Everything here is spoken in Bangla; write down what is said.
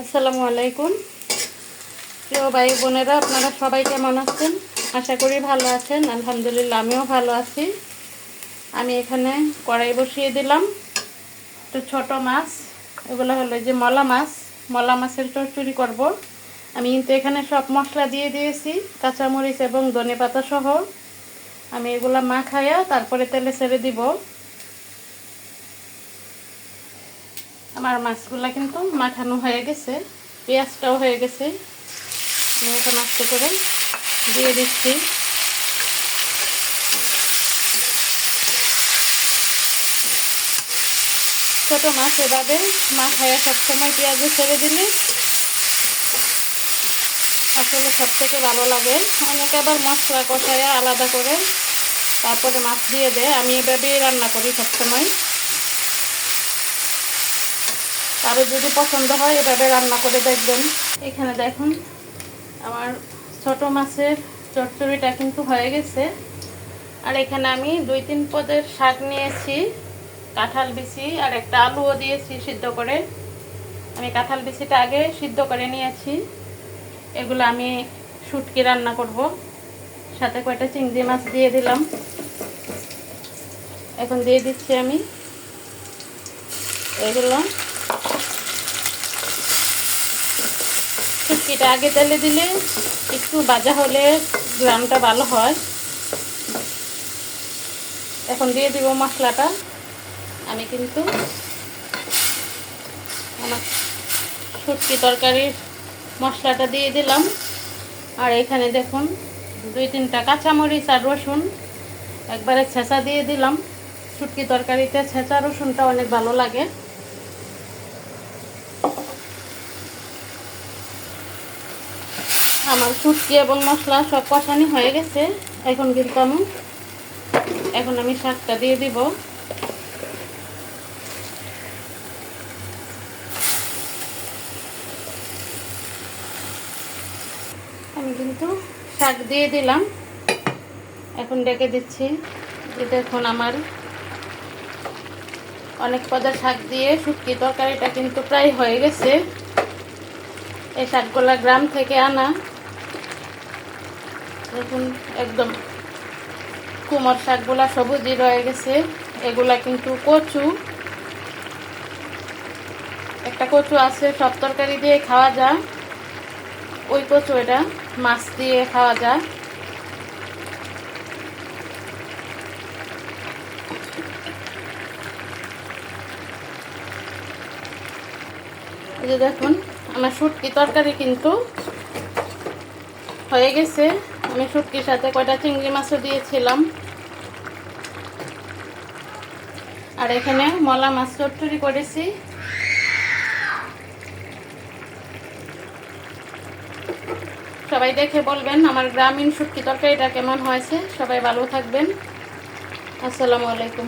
আসসালামু আলাইকুম। প্রিয় ভাই বোনেরা, আপনারা সবাই কেমন আছেন? আশা করি ভালো আছেন। আলহামদুলিল্লাহ, আমিও ভালো আছি। আমি এখানে কড়াই বসিয়ে দিলাম। একটু ছোট মাছ, এগুলো হলো যে মলা মাছ। মলা মাছের চচ্চড়ি করব। আমি কিন্তু এখানে সব মশলা দিয়ে দিয়েছি, কাঁচামরিচ এবং ধনে পাতা সহ। আমি এগুলা মাখাইয়া তারপরে তেলে ছেড়ে দিব। আমার মাছগুলা কিন্তু মাখানো হয়ে গেছে, পেঁয়াজটাও হয়ে গেছে। এখন আস্তে করে দিয়ে দিচ্ছি। ছোট মাছ এভাবে মাখাইয়া সবসময় পেঁয়াজে ছেড়ে দিলে আসলে সব থেকে ভালো লাগে। অনেকে আবার মশলা কষাইয়া আলাদা করে তারপরে মাছ দিয়ে দেয়। আমি এভাবেই রান্না করি সবসময়। কারও যদি পছন্দ হয়, এভাবে রান্না করে দেখবেন। এখানে দেখুন, আমার ছোট মাছের চচ্চড়িটা কিন্তু হয়ে গেছে। আর এখানে আমি দুই তিন পদের শাক নিয়েছি, কাঁঠাল বিচি আর একটা আলুও দিয়েছি সিদ্ধ করে। আমি কাঁঠাল বিচিটা আগে সিদ্ধ করে নিয়েছি। এগুলো আমি শুটকি রান্না করব। সাথে কয়টা চিংড়ি মাছ দিয়ে দিলাম। এখন দিয়ে দিচ্ছি আমি। এগুলো শুটকিটা আগে তেলে দিলে একটু ভাজা হলে গ্রামটা ভালো হয়। এখন দিয়ে দিব মশলাটা। আমি কিন্তু আমার শুটকি তরকারির মশলাটা দিয়ে দিলাম। আর এখানে দেখুন, দুই তিনটা কাঁচামরিচ আর রসুন একবারে ছেঁচা দিয়ে দিলাম। শুটকি তরকারিতে ছেঁচা রসুনটা অনেক ভালো লাগে। আমার শুটকি এবং মশলা সব কষানি হয়ে গেছে। এখন কিন্তু আমি, এখন আমি শাকটা দিয়ে দিব। আমি কিন্তু শাক দিয়ে দিলাম। এখন ডেকে দিচ্ছি। দেখুন আমার অনেক পদের শাক দিয়ে শুটকি তরকারিটা কিন্তু প্রায় হয়ে গেছে। এই শাকগুলা গ্রাম থেকে আনা। দেখুন একদম কুমোর শাকগুলা সবুজই রয়ে গেছে। এগুলা কিন্তু কচু। একটা কচু আছে, সব তরকারি দিয়ে খাওয়া যায় ওই কচু এটা, মাছ দিয়ে খাওয়া যায় দেখুন, আমার শুটকি তরকারি কিন্তু হয়ে গেছে। আমি শুটকির সাথে কয়টা চিংড়ি মাছও দিয়েছিলাম। আর এখানে মলা মাছ চটচুরি করেছি। সবাই দেখে বলবেন আমার গ্রামীণ শুটকি তরকারিটা কেমন হয়েছে। সবাই ভালো থাকবেন। আসসালামু আলাইকুম।